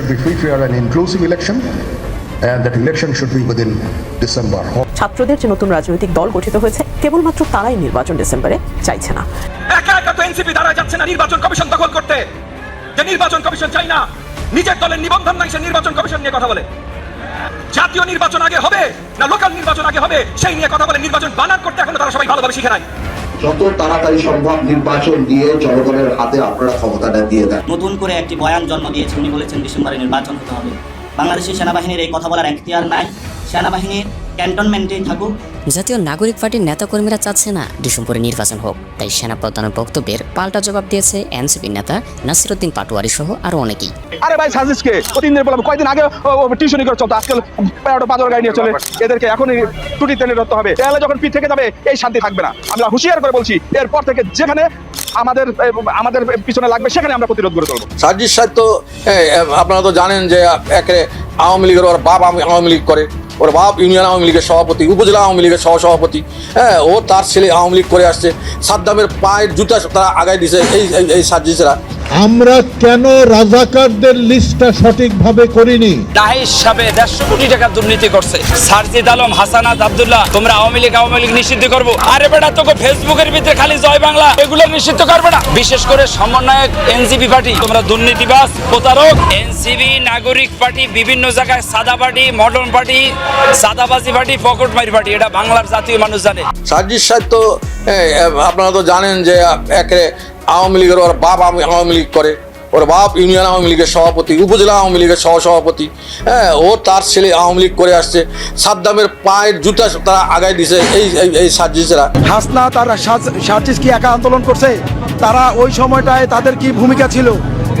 should be free, fair, and inclusive election, and that election should be within December. ছাত্রদের যে নতুন রাজনৈতিক দল গঠিত হয়েছে কেবলমাত্র তারাই নির্বাচন ডিসেম্বরে চাইছে না। একা একা তো এনসিপি দ্বারা যাচ্ছে না নির্বাচন কমিশন দখল করতে। যে নির্বাচন কমিশন চাই না নিজের দলের নিবন্ধন নাই সে নির্বাচন কমিশন নিয়ে কথা বলে। জাতীয় নির্বাচন আগে হবে না লোকাল নির্বাচন আগে হবে সেই নিয়ে কথা বলে। নির্বাচন বানান করতে এখন তারা সবাই ভালোভাবে শিখে নাই। যত তাড়াতাড়ি সম্ভব নির্বাচন দিয়ে জনগণের হাতে আপনারা ক্ষমতাটা দিয়ে দেন। নতুন করে একটি বয়ান জন্ম দিয়েছে। উনি বলেছেন ডিসেম্বরে নির্বাচন হতে হবে। বাংলাদেশের সেনাবাহিনীর এই কথা বলার এখতিয়ার নাই। সেনাবাহিনীর ক্যান্টনমেন্টেই থাকুক জাতীয় নাগরিক পার্টির নেতাকর্মীরা চাচ্ছে না ডিসেম্বরে নির্বাচন হোক তাই সেনা প্রধানের বক্তব্যের পাল্টা জবাব দিয়েছে এনসিপি নেতা নাসিরুদ্দিন পাটোয়ারি সহ আরও অনেকেই। আরে ভাই সাজিসকে ও তিন দিন বললাম কয়দিন আগে টিউশনি করে চলতো আজকাল প্যারোটা পাঁচর গাড়ি নিয়ে চলে। এদেরকে এখনই টুটি টেনে ধরতে হবে। তাহলে যখন পিঠ থেকে যাবে এই শান্তি থাকবে না। আমরা হুঁশিয়ার করে বলছি এরপর থেকে যেখানে আমাদের আমাদের পিছনে লাগবে সেখানে আমরা প্রতিরোধ করে চলবো সার্জিস সাহেব তো আপনারা তো জানেন যে একে আওয়ামী লীগের ওর বাপ আওয়ামী লীগ করে। ওর বাপ ইউনিয়ন আওয়ামী লীগের সভাপতি, উপজেলা আওয়ামী লীগের সহ সভাপতি হ্যাঁ ও তার ছেলে আওয়ামী লীগ করে আসছে। সাদ্দামের পায়ের জুতা তারা আগায় দিছে, এই, এই- এই সার্জিসরা আমরা কেন রাজাকারদের লিস্টটা সঠিকভাবে করিনি? দাহির সাবে দেড়শো কোটি টাকা দুর্নীতি করছে। সারজিদ আলম হাসানাত আব্দুল্লাহ তোমরা আওয়ামী লীগ আওয়ামী লীগ নিষিদ্ধ করব। আরে বেটা তোকে ফেসবুকের ভিতরে খালি জয় বাংলা এগুলো নিষিদ্ধ করবে না। বিশেষ করে সমন্বয়ক এনসিপি পার্টি তোমরা দুর্নীতিবাজ প্রতারক। এনসিপি নাগরিক পার্টি বিভিন্ন জায়গায় সাদা পার্টি মডার্ন পার্টি সাদাবাজি পার্টি পকেটমারি পার্টি এটা বাংলার জাতীয় মানুষ জানে। সার্জিস সাহেব তো আপনারা তো জানেন যে একে আওয়ামী লীগের ওর বাপ আওয়ামী- লীগ করে। ওর বাপ ইউনিয়ন আওয়ামী লীগের সভাপতি, উপজেলা আওয়ামী লীগের সহসভাপতি। হ্যাঁ ও তার ছেলে আওয়ামী লীগ করে আসছে। সাদ্দামের পায়ের জুতা তারা আগায় দিছে, এই এই- এই সার্জিসরা হাসনা তারা সার্জিস কি একা আন্দোলন করছে? তারা ওই সময়টায় তাদের কি ভূমিকা ছিল?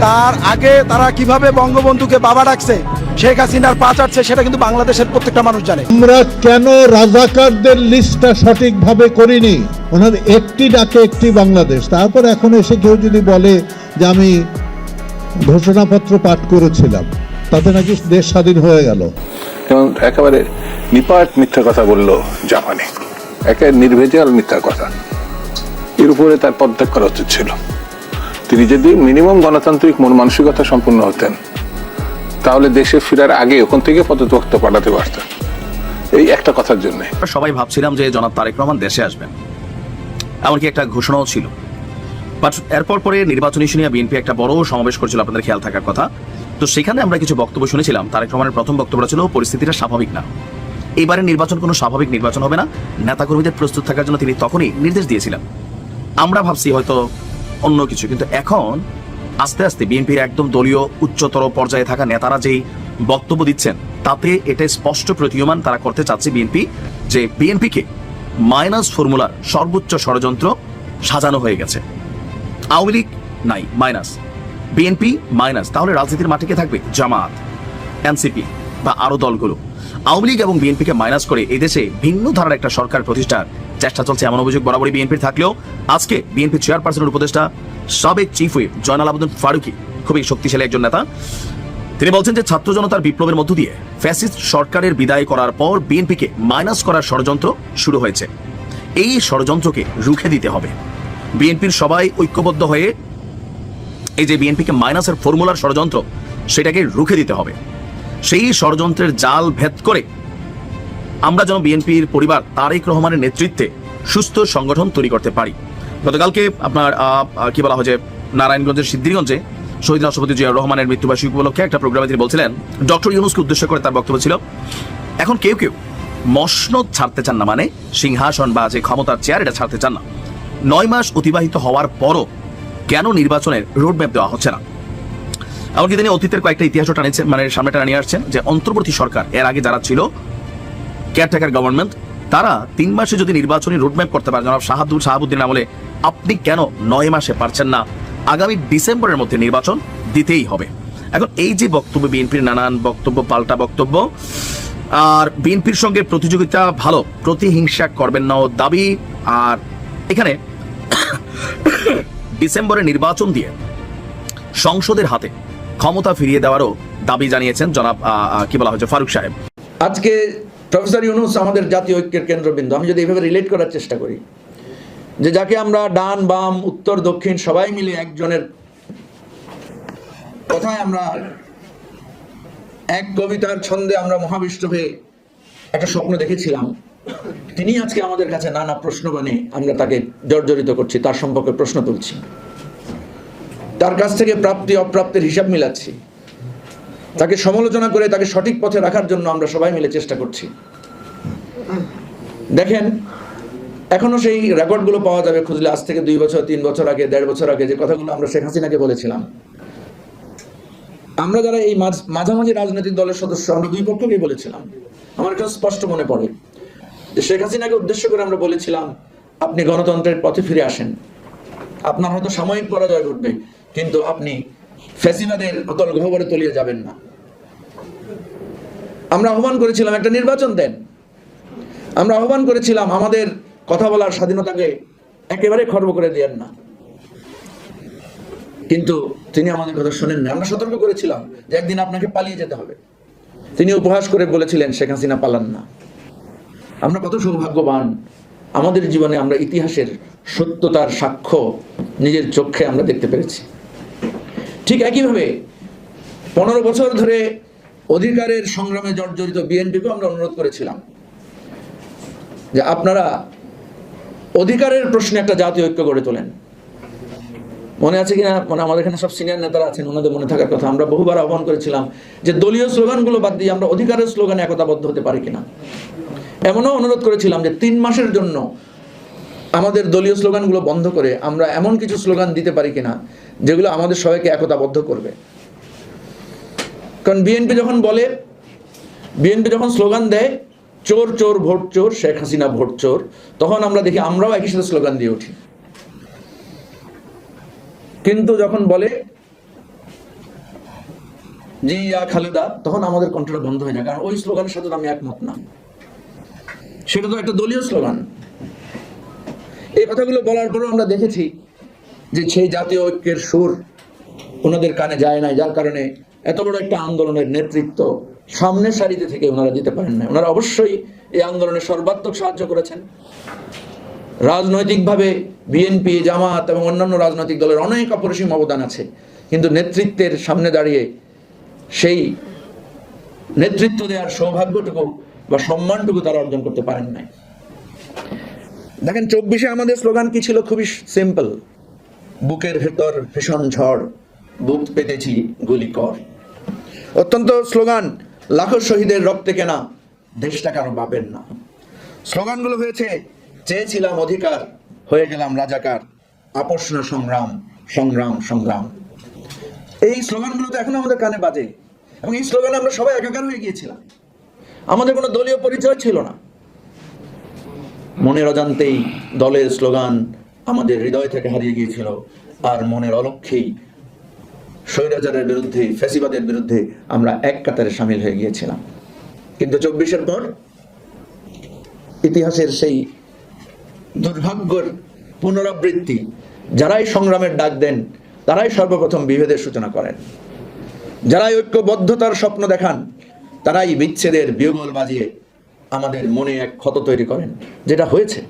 তার আগে তারা কীভাবে বঙ্গবন্ধুকে বাবা ডাকছে শেখ হাসিনার পা চাটছে সেটা কিন্তু বাংলাদেশের প্রত্যেকটা মানুষ জানে। আমরা কেন রাজাকারদের লিস্টটা সঠিকভাবে করিনি? ওনার একটি ডাকে একটি বাংলাদেশ। তারপর এখন এসে কেউ যদি বলে যে আমি ঘোষণাপত্র পাঠ করেছিলাম তাতে নাকি দেশ স্বাধীন হয়ে গেল। এবং একেবারে নিপাট মিথ্যা কথা বলল জাপানে। একে নির্ভেজাল মিথ্যা কথা। এর উপরে তার পদত্যাগ করা উচিত ছিল। তিনি যদি মিনিমাম গণতান্ত্রিক মন মানসিকতা সম্পূর্ণ হতেন, তাহলে দেশে ফেরার আগে ওখান থেকে পদত্যাগ পাঠাতে পারতেন। এই একটা কথার জন্য। সবাই ভাবছিলাম যে জনাব তারেক রহমান দেশে আসবেন। এমনকি একটা ঘোষণাও ছিল। বাট এরপর পরে নির্বাচনী ইস্যু নিয়ে বিএনপি একটা বড় সমাবেশ করেছিল আপনাদের খেয়াল থাকার কথা। তো সেখানে আমরা কিছু বক্তব্য শুনেছিলাম। তারেক রহমানের প্রথম বক্তব্য ছিল, পরিস্থিতিটা স্বাভাবিক না। এবারে নির্বাচন কোনো স্বাভাবিক নির্বাচন হবে না। নেতাকর্মীদের প্রস্তুত থাকার জন্য তিনি তখনই নির্দেশ দিয়েছিলেন। আমরা ভাবছি হয়তো অন্য কিছু। কিন্তু এখন আস্তে আস্তে বিএনপির একদম দলীয় উচ্চতর পর্যায়ে থাকা নেতারা যেই বক্তব্য দিচ্ছেন, তাতে এটা স্পষ্ট প্রতীয়মান তারা করতে চাচ্ছে বিএনপি যে বিএনপিকে মাইনাস ফর্মুলার সর্বোচ্চ ষড়যন্ত্র সাজানো হয়ে গেছে। আওয়ামী লীগ নাই মাইনাস বিএনপি মাইনাস তাহলে রাজনীতির মাঠে কে থাকবে? জামাত, এনসিপি বা আরও দলগুলো। আওয়ামী লীগ এবং বিএনপিকে মাইনাস করে এদেশে ভিন্ন ধারার একটা সরকার প্রতিষ্ঠার চেষ্টা চলছে এমন অভিযোগ বরাবরই বিএনপির থাকলেও আজকে বিএনপি চেয়ারপারসনের উপদেষ্টা সাবেক চিফ হুইপ জয়নাল আবেদন ফারুকি খুবই শক্তিশালী একজন নেতা। তিনি বলছেন যে ছাত্র জনতার বিপ্লবের মধ্য দিয়ে ফ্যাসিস্ট সরকারের বিদায় করার পর বিএনপিকে মাইনাস করার ষড়যন্ত্র শুরু হয়েছে। এই ষড়যন্ত্রকে রুখে দিতে হবে। বিএনপির সবাই ঐক্যবদ্ধ হয়ে এই যে বিএনপিকে মাইনাসের ফর্মুলার ষড়যন্ত্র, সেটাকে রুখে দিতে হবে। সেই ষড়যন্ত্রের জাল ভেদ করে আমরা যেন বিএনপির পরিবার তারেক রহমানের নেতৃত্বে সুস্থ সংগঠন তৈরি করতে পারি। গতকালকে আপনার কি বলা হয় নারায়ণগঞ্জের সিদ্ধিরগঞ্জে শহীদ রাষ্ট্রপতি জিয়া রহমানের মৃত্যুবার্ষিকী উপলক্ষে একটা প্রোগ্রামে তিনি বলছিলেন, ডক্টর ইউনুসকে উদ্দেশ্য করে তার বক্তব্য ছিল, এখন কেউ কেউ মসনদ ছাড়তে চান না মানে সিংহাসন বা যে ক্ষমতার চেয়ার এটা ছাড়তে চান না। নয় মাস অতিবাহিত হওয়ার পরও কেন নির্বাচনের রোডম্যাপ দেওয়া হচ্ছে না? এমনকি তিনি অতীতের কয়েকটা ইতিহাসও টানিয়েছেন মানে সামনে টানিয়ে নিয়ে আসছেন যে অন্তর্বর্তী সরকার এর আগে যারা ছিল কেয়ারটেকার গভর্নমেন্ট তারা তিন মাসে যদি নির্বাচনী রোডম্যাপ করতে পারে, জনাব শাহাদুল শাহাবুদ্দিন আমলে, আপনি কেন নয় মাসে পারছেন না? আগামী ডিসেম্বরের মধ্যে নির্বাচন দিতেই হবে। এখন এই যে বক্তব্য, বিএনপির নানান বক্তব্য, পাল্টা বক্তব্য, আর বিএনপির সঙ্গে প্রতিযোগিতা ভালো, প্রতিহিংসা করবেন না দাবি, আর এখানে ডিসেম্বরে নির্বাচন দিয়ে সংসদের হাতে ক্ষমতা ফিরিয়ে দেওয়ারও দাবি জানিয়েছেন জনাব কি বলা হয়েছে, ফারুক সাহেব। আজকে প্রফেসর ইউনুস আমাদের জাতীয় ঐক্যের কেন্দ্রবিন্দু। আমি যদি এইভাবে রিলেট করার চেষ্টা করি, যে যাকে আমরা ডান, বাম, উত্তর, দক্ষিণ সবাই মিলে একজনের কথায় আমরা এক কবিতার ছন্দে আমরা মহাবিষ্ট হয়ে একটা স্বপ্ন দেখেছিলাম। তিনি আজকে আমাদের কাছে নানা প্রশ্ন বানে, আমরা তাকে জর্জরিত করছি, তার সম্পর্কে প্রশ্ন তুলছি। তার কাছ থেকে প্রাপ্তি অপ্রাপ্তির হিসাব মিলাচ্ছি। তাকে সমালোচনা করে তাকে সঠিক পথে রাখার জন্য আমরা সবাই মিলে চেষ্টা করছি। দেখেন, এখনও সেই রেকর্ডগুলো পাওয়া যাবে খুঁজলে আজ থেকে দুই বছর, তিন বছর আগে, দেড় বছর আগে যে কথাগুলো আমরা শেখ হাসিনাকে বলেছিলাম। আমরা যারা এই মাঝ- মাঝামাঝি রাজনৈতিক দলের সদস্য, আমরা দুই পক্ষকেই বলেছিলাম। আমার কাছে স্পষ্ট মনে পড়ে যে শেখ হাসিনাকে উদ্দেশ্য করে আমরা বলেছিলাম, আপনি গণতন্ত্রের পথে ফিরে আসেন। আপনার হয়তো সাময়িক পরাজয় ঘটবে, কিন্তু আপনি ফ্যাসিবাদের অতল গহ্বরে তলিয়ে যাবেন না। আমরা আহ্বান করেছিলাম, একটা নির্বাচন দেন। আমরা আহ্বান করেছিলাম, আমাদের কথা বলার স্বাধীনতাকে একেবারে খর্ব করে দেন না। কিন্তু তিনি আমাদের কথা শোনেন না আমরা সতর্ক করেছিলাম যে একদিন আপনাকে পালিয়ে যেতে হবে। তিনি উপহাস করে বলেছিলেন, শেখ হাসিনা পালান না। আমরা কত সৌভাগ্যবান। আমাদের জীবনে আমরা ইতিহাসের সত্যতার সাক্ষ্য নিজের চোখে আমরা দেখতে পেরেছি। ঠিক একইভাবে পনেরো বছর ধরে অধিকারের সংগ্রামে জর্জরিত বিএনপিকেও আমরা অনুরোধ করেছিলাম যে আপনারা অধিকারের প্রশ্নে একটা জাতীয় ঐক্য গড়ে তোলেন। মনে আছে কিনা? মানে আমাদের এখানে সব সিনিয়র নেতারা আছেন, ওনাদের মনে থাকার কথা। আমরা বহুবার আহ্বান করেছিলাম যে দলীয় স্লোগানগুলো বাদ দিয়ে আমরা অধিকারের স্লোগানে একতাবদ্ধ হতে পারি কিনা। এমনও অনুরোধ করেছিলাম যে তিন মাসের জন্য আমাদের দলীয় স্লোগানগুলো বন্ধ করে আমরা এমন কিছু স্লোগান দিতে পারি কিনা যেগুলো আমাদের সবাইকে একতাবদ্ধ করবে। কারণ বিএনপি যখন বলে বিএনপি যখন স্লোগান দেয়, চোর চোর, ভোট চোর, শেখ হাসিনা ভোট চোর, তখন আমরা দেখি আমরাও একই সাথে স্লোগান দিয়ে উঠি। কিন্তু যখন বলে, জি, ইয়া খালেদা, তখন আমাদের কণ্ঠটা বন্ধ হয়ে যায় কারণ ওই স্লোগানের সাথে আমি একমত না। সেটা তো একটা দলীয় স্লোগান। এই কথাগুলো বলার পরেও আমরা দেখেছি যে সেই জাতীয় ঐক্যের সুর ওনাদের কানে যায় নাই, যার কারণে এত বড় একটা আন্দোলনের নেতৃত্ব সামনের সারিতে থেকে ওনারা দিতে পারেন না ওনারা অবশ্যই এই আন্দোলনে সর্বাত্মক সাহায্য করেছেন। রাজনৈতিকভাবে বিএনপি জামাত এবং অন্যান্য রাজনৈতিক দলের অনেক অপরিসীম অবদান আছে। কিন্তু নেতৃত্বের সামনে দাঁড়িয়ে সেই নেতৃত্ব দেওয়ার সৌভাগ্যটুকু বা সম্মানটুকু তারা অর্জন করতে পারেন নাই। দেখেন, চব্বিশে আমাদের স্লোগান কি ছিল? খুবই সিম্পল বুকের ভেতর ভীষণ ঝড়, বুক পেতেছি গুলি কর অত্যন্ত স্লোগান, লাখো শহীদের রক্তে কেনা দেশটা কারও বাপের না। স্লোগানগুলো হয়েছে, চেয়েছিলাম অধিকার, হয়ে গেলাম রাজাকার আপোষ না সংগ্রাম সংগ্রাম সংগ্রাম। এই স্লোগানগুলো তো এখন আমাদের কানে বাজে, এবং এই স্লোগানে আমরা সবাই একাকার হয়ে গিয়েছিলাম। আমাদের কোনো দলীয় পরিচয় ছিল না। মনের অজান্তেই দলের স্লোগান আমাদের হৃদয় থেকে হারিয়ে গিয়েছিল। আর মনের অলক্ষেই স্বৈরাচারের বিরুদ্ধে, ফ্যাসিবাদের বিরুদ্ধে আমরা এক কাতারে সামিল হয়ে গিয়েছিলাম। কিন্তু চব্বিশের পর ইতিহাসের সেই দুর্ভাগ্যের পুনরাবৃত্তি, যারাই সংগ্রামের ডাক দেন, তারাই সর্বপ্রথম বিভেদের সূচনা করেন। যারাই ঐক্যবদ্ধতার স্বপ্ন দেখান, তারাই বিচ্ছেদের বিয়োগল বাজিয়ে আমাদের মনে এক ক্ষত তৈরি করেন, যেটা হয়েছে।